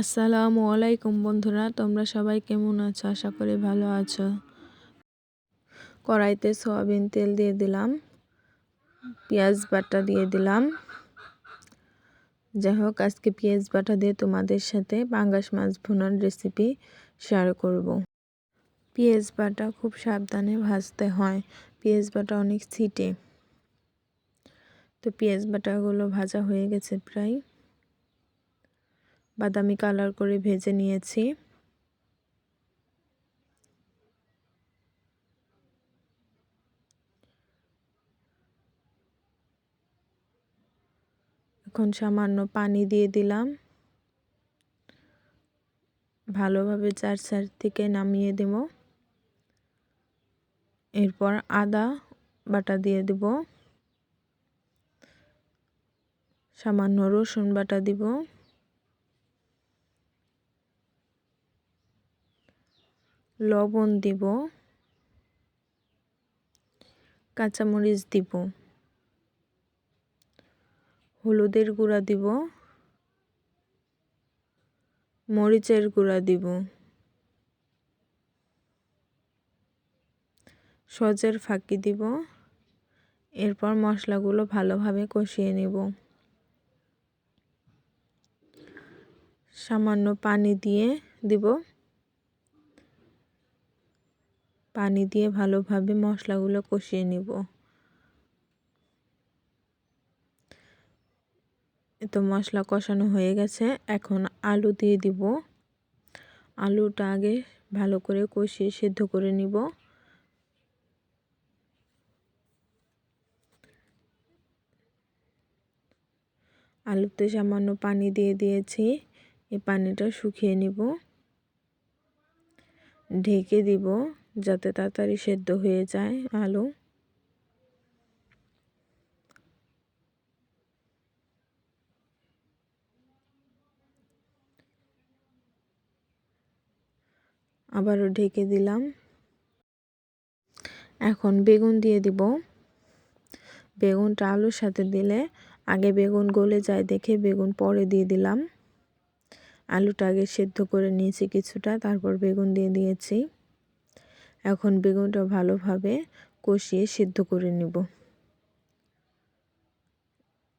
আসসালামু আলাইকুম বন্ধুরা, তোমরা সবাই কেমন আছো? আশা করি ভালো আছো। কড়াইতে সয়াবিন তেল দিয়ে দিলাম, পেঁয়াজ বাটা দিয়ে দিলাম। যাই হোক, আজকে পেঁয়াজ বাটা দিয়ে তোমাদের সাথে পাঙ্গাস মাছ ভুনার রেসিপি শেয়ার করব। পেঁয়াজ বাটা খুব সাবধানে ভাজতে হয়, পেঁয়াজ বাটা অনেক ছিটে। তো পেঁয়াজ বাটাগুলো ভাজা হয়ে গেছে প্রায়। বাদামি কালার করে ভেজে নিয়েছি। এখন সামান্য পানি দিয়ে দিলাম। ভালোভাবে চার চার থেকে নামিয়ে দেব। এরপর আদা বাটা দিয়ে দেব। সামান্য রসুন বাটা দিব। লবণ দিব, কাঁচামরিচ দিব, হলুদের গুঁড়া দিব, মরিচের গুঁড়া দিব, সজের ফাঁকি দিব, এরপর মশলাগুলো ভালোভাবে কষিয়ে নিব। সামান্য পানি দিয়ে দিব। পানি দিয়ে ভালোভাবে মশলাগুলো কষিয়ে নিব। তো মশলা কষানো হয়ে গেছে, এখন আলু দিয়ে দিব। আলুটা আগে ভালো করে কষিয়ে সেদ্ধ করে নিব। আলুতে সামান্য পানি দিয়ে দিয়েছি এই পানিটা শুকিয়ে নিব। ঢেকে দিব। যাতে তাড়াতাড়ি সেদ্ধ হয়ে যায় আলু। আবারও ঢেকে দিলাম। এখন বেগুন দিয়ে দিব। বেগুনটা আলুর সাথে দিলে আগে বেগুন গলে যায় দেখে বেগুন পরে দিয়ে দিলাম। আলুটা আগে সেদ্ধ করে নিয়েছি কিছুটা, তারপর বেগুন দিয়ে দিয়েছি। এখন বেগুনটা ভালোভাবে কষিয়ে সিদ্ধ করে নিব।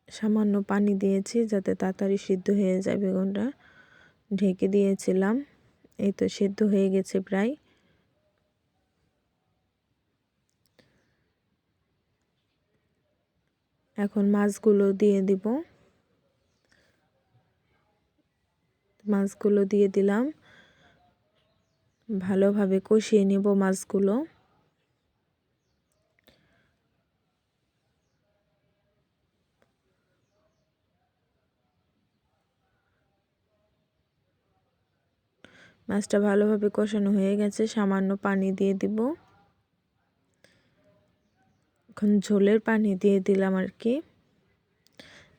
সামান্য পানি দিয়েছি যাতে তাড়াতাড়ি সিদ্ধ হয়ে যায় বেগুনটা। ঢেকে দিয়েছিলাম, এই তো সিদ্ধ হয়ে গেছে প্রায়। এখন মাছগুলো দিয়ে দিব। মাছগুলো দিয়ে দিলাম। ভালোভাবে কষিয়ে নেব মাছগুলো। মাছটা ভালোভাবে কষানো হয়ে গেছে, সামান্য পানি দিয়ে দিব। এখন ঝোলের পানি দিয়ে দিলাম আর কি।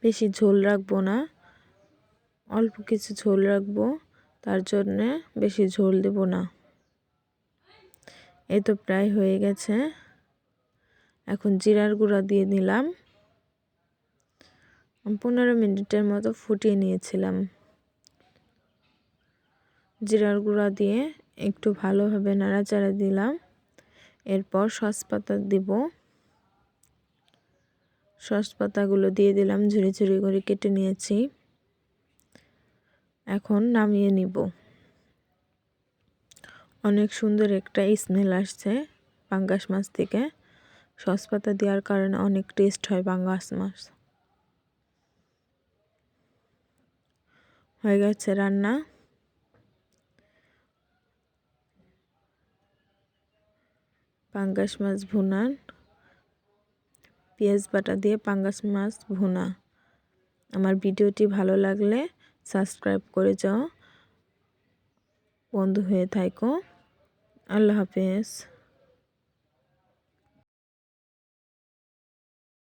বেশি ঝোল রাখব না, অল্প কিছু ঝোল রাখব, তার জন্যে বেশি ঝোল দেব না। এই তো প্রায় হয়ে গেছে। এখন জিরার গুঁড়া দিয়ে দিলাম পনেরো মিনিটের মতো ফুটিয়ে নিয়েছিলাম। জিরার গুঁড়া দিয়ে একটু ভালোভাবে নাড়াচাড়া দিলাম। এরপর সস পাতা দিব। সস পাতাগুলো দিয়ে দিলাম ঝুড়ি ঝুড়ি করে কেটে নিয়েছি। এখন নামিয়ে নিব। অনেক সুন্দর একটা স্মেল আসছে পাঙ্গাস মাছ থেকে। সস পাতা দেওয়ার কারণে অনেক টেস্ট হয় পাঙ্গাস মাছ। হয়ে গেছে রান্না। পাঙ্গাস মাছ ভুনান। পেঁয়াজ বাটা দিয়ে পাঙ্গাস মাছ ভুনা। আমার ভিডিওটি ভালো লাগলে সাবস্ক্রাইব করে যাও। বন্ধু হয়ে থাকো আল্লাহ হাফেজ।